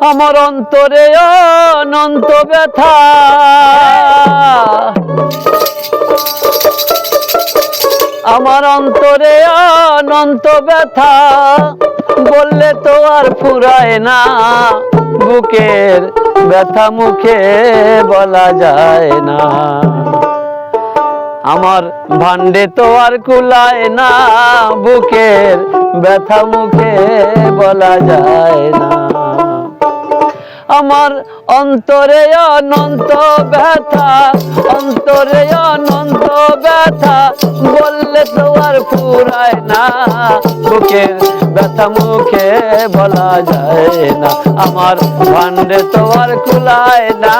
আমার অন্তরে অনন্ত ব্যথা। আমার অন্তরে অনন্ত ব্যথা। বললে তো আর ফুরায় না। বুকের ব্যথা মুখে বলা যায় না। আমার ভান্ডে তো আর কুলায় না। বুকের ব্যথা মুখে বলা যায় না। আমার অন্তরে অনন্ত ব্যথা, অন্তরে অনন্ত ব্যথা, বললে তো আর ফুরায় না। বুকের ব্যথা মুখে বলা যায় না, আমার ভান্ডে তো আর কুলায় না।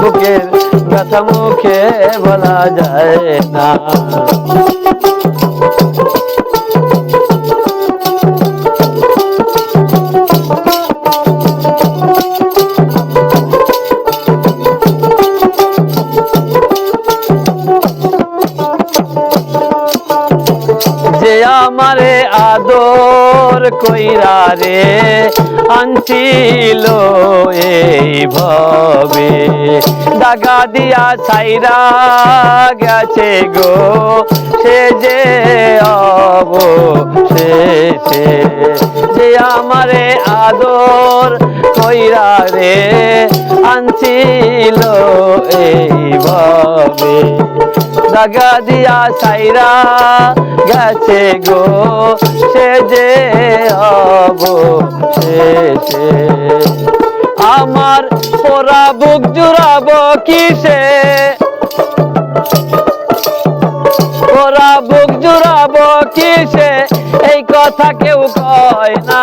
বুকের ব্যথা মুখে বলা যায় না। আমারে আদর কইরা রে, আনছিল এই ভবে। দাগা দিয়া ছাইরা গেছে গো, সে যে অব যে আমারে আদর কইরা রে, আনছিল এই ভবে। দাগা দিয়া সাইরা গেছে গো সে যে সে আমার পোড়া বুক জুড়াব কিসে? ওরা বুক জুড়াব কিসে? কথা কেউ কয় না,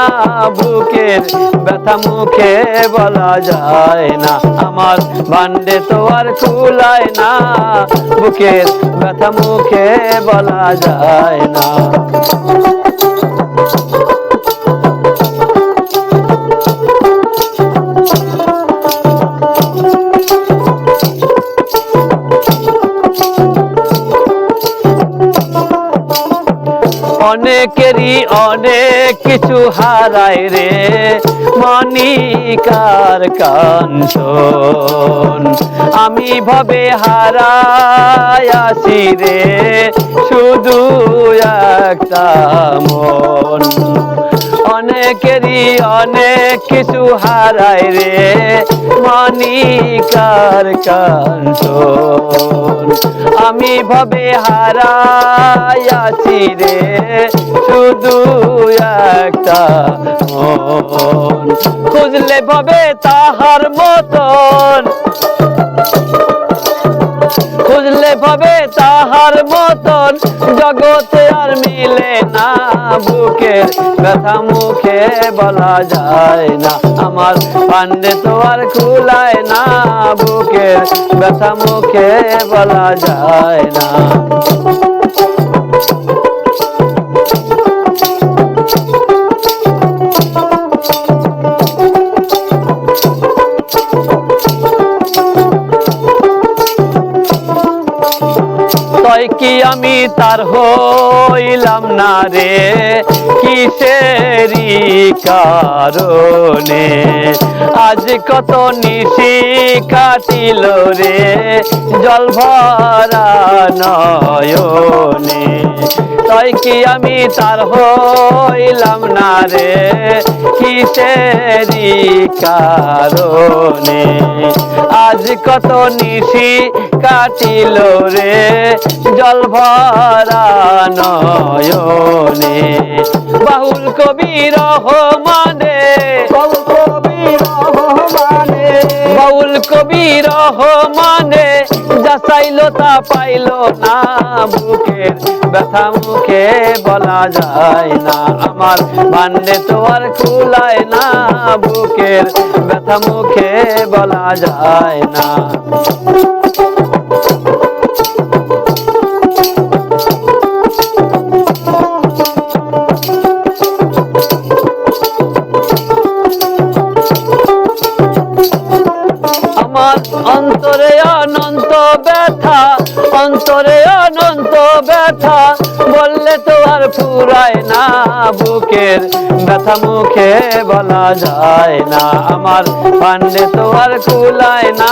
বুকের ব্যথা মুখে বলা যায় না। আমার বান্ডে তো আর কুলায় না, বুকের ব্যথা মুখে বলা যায় না। অনেকেরই অনেক কিছু হারাই রে। মনিকার কাঞ্চন আমি ভবে হারায় আসি রে। শুধু একটা মন। অনেকেরই অনেক কিছু হারায় রে। মানিকার কাঞ্চন আমি ভবে হারাইয়াছি রে, শুধু একটা মন। খুঁজলে ভবে তাহার মতন। খুঁজলে পাবে তাহার মতন। না বুকের ব্যথা মুখে বলা যায় না। আমার পান্ডে তো আর খুলায় না বুকে, ব্যথা মুখে বলা যায় না। কি আমি তার হইলাম না রে? কিসেরি কারণে? আজ কত নিশি কাটিল রে, জল ভরা নয়নে। তয় কি আমি তার হইলাম না রে কিসেরই কারণে? আজ কত নিশি কাটিল রে, জল ভরা নয়নে। বাহুল কবির মানে বাউল রহ মানে যা চাইলো তা পাইলো না বুকের ব্যথা মুখে বলা যায় না আমার বান্ডে তো আর খুলায় না বুকের। ব্যথা মুখে বলা যায় না। আমার অন্তরে অনন্ত ব্যথা, অন্তরে অনন্ত ব্যথা, বললে তো আর ফুর ফুরায় না বুকের ব্যথা মুখে বলা যায় না। আমার পান্ডে তো আর কুলায় না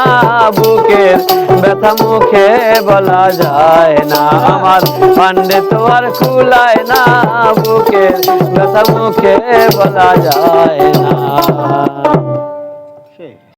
বুকের ব্যথা মুখে বলা যায় না। আমার পান্ডে তো আর কুলায় না বুকের ব্যথা মুখে বলা যায় না।